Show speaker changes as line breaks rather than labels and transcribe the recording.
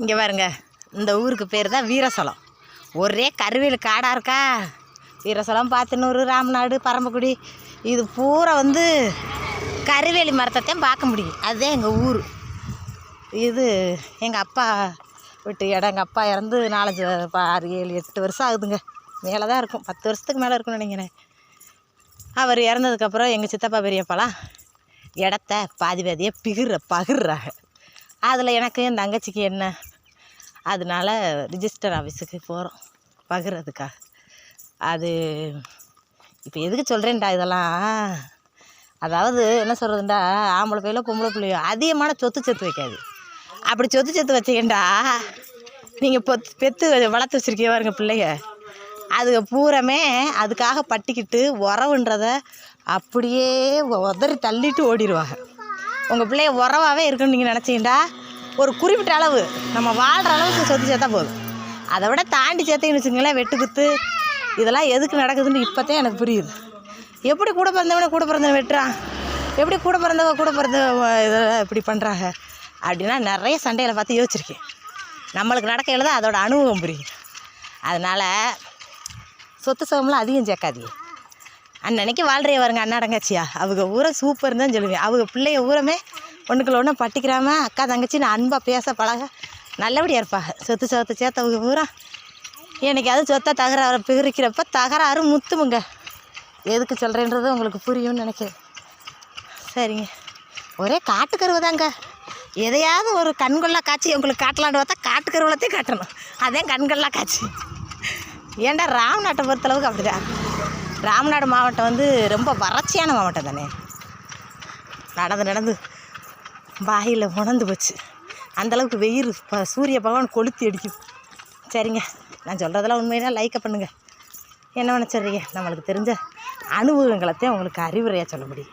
இங்கே பாருங்க இந்த ஊருக்கு பேர் தான் வீரசலம் ஒரே கருவேல் காடாக இருக்கா? வீரசலம் பாத்தனூர் ராமநாடு பரம்பக்குடி. இது பூரா வந்து கருவேலி மரத்தைத்தான் பார்க்க முடியும். அதுதான் எங்கள் ஊர். இது எங்கள் அப்பா விட்டு இடம். எங்கள் அப்பா இறந்து நாலஞ்சு ஆறு ஏழு எட்டு வருஷம் ஆகுதுங்க. மேலே தான் இருக்கும். பத்து வருஷத்துக்கு மேலே இருக்கும்னு நினைக்கிறேன். அவர் இறந்ததுக்கப்புறம் எங்கள் சித்தப்பா பெரியப்பாலாம் இடத்த பாதி பாதியாக பிகிற பகிர்றாங்க அதில் எனக்கு என் தங்கச்சிக்கு என்ன? அதனால ரிஜிஸ்டர் ஆஃபீஸுக்கு போகிறோம் பகிர்றதுக்காக அது இப்போ எதுக்கு சொல்கிறேன்டா இதெல்லாம்? அதாவது என்ன சொல்கிறதுண்டா ஆம்பளை பிள்ளையோ பொம்பளை பிள்ளையோ அதிகமான சொத்து சேர்த்து வைக்காது. அப்படி சொத்து சேர்த்து வச்சிக்கண்டா நீங்கள் பொத் பெற்று வளர்த்து வச்சுருக்கீங்க பாருங்க பிள்ளைங்க அதுக பூரமே அதுக்காக பட்டிக்கிட்டு உறவுன்றத அப்படியே உதறி தள்ளிட்டு ஓடிடுவாங்க உங்கள் பிள்ளைய உறவாகவே இருக்குன்னு நீங்கள் நினச்சிங்கண்டா? ஒரு குறிப்பிட்ட அளவு. நம்ம வாழ்கிற அளவுக்கு சொத்து சேர்த்தா போதும். அதை விட தாண்டி சேர்த்தீங்கன்னு வச்சுங்களேன் வெட்டுக்குத்து இதெல்லாம் எதுக்கு நடக்குதுன்னு இப்போத்தான் எனக்கு புரியுது. எப்படி கூட பிறந்தவனே கூட பிறந்தவன் வெட்டுறான்? எப்படி கூட பிறந்தவ கூட பிறந்த இதெல்லாம் இப்படி பண்ணுறாங்க அப்படின்னா நிறைய சண்டையில் பார்த்து யோசிச்சிருக்கேன். நம்மளுக்கு நடக்கையில் தான் அதோட அனுபவம் புரியும் அதனால் சொத்து சுகம்லாம் அதிகம் சேர்க்காதீங்க. அன்னன்னைக்கு வாழ்றைய வருங்க அண்ணா தங்கச்சியா அவங்க ஊரை சூப்பர்னு தான் சொல்லுவேன். அவங்க பிள்ளைய ஊரமே ஒன்றுக்குள்ள ஒன்று பட்டிக்கிறாம அக்கா தங்கச்சி நான் அன்பாக பேச பழக. நல்லபடியாக இருப்பாங்க சொத்து சொத்து சேர்த்தவங்க பூரா. எனக்கு அது சொத்தை தகராறு பிரிக்கிறப்ப தகராறு முத்துமுங்க. எதுக்கு சொல்கிறேன்றது உங்களுக்கு புரியும்னு நினைக்கிறேன். சரிங்க. ஒரே காட்டுக்கருவு தாங்க. எதையாவது ஒரு கண்கொள்ளா காட்சி உங்களுக்கு காட்டலான்னு பார்த்தா காட்டுக்கருவலத்தையும் காட்டணும். அதே கண்கொள்ளா காட்சி. ஏன்டா ராமநாட்டை பொறுத்தளவுக்கு அப்படிதான். ராமநாடு மாவட்டம் வந்து ரொம்ப வறட்சியான மாவட்டம் தானே. நடந்து நடந்து. வாயில் உணர்ந்து போச்சு. அந்தளவுக்கு வெயில் ப சூரிய பகவான் கொளுத்தி அடிக்கும் சரிங்க. நான் சொல்கிறதெல்லாம் உண்மையாக லைக்கை பண்ணுங்கள் என்ன நினச்சிட்றீங்க? நம்மளுக்கு தெரிஞ்ச அனுபவங்களத்தையும் உங்களுக்கு அறிவுரையாக சொல்ல முடியும்.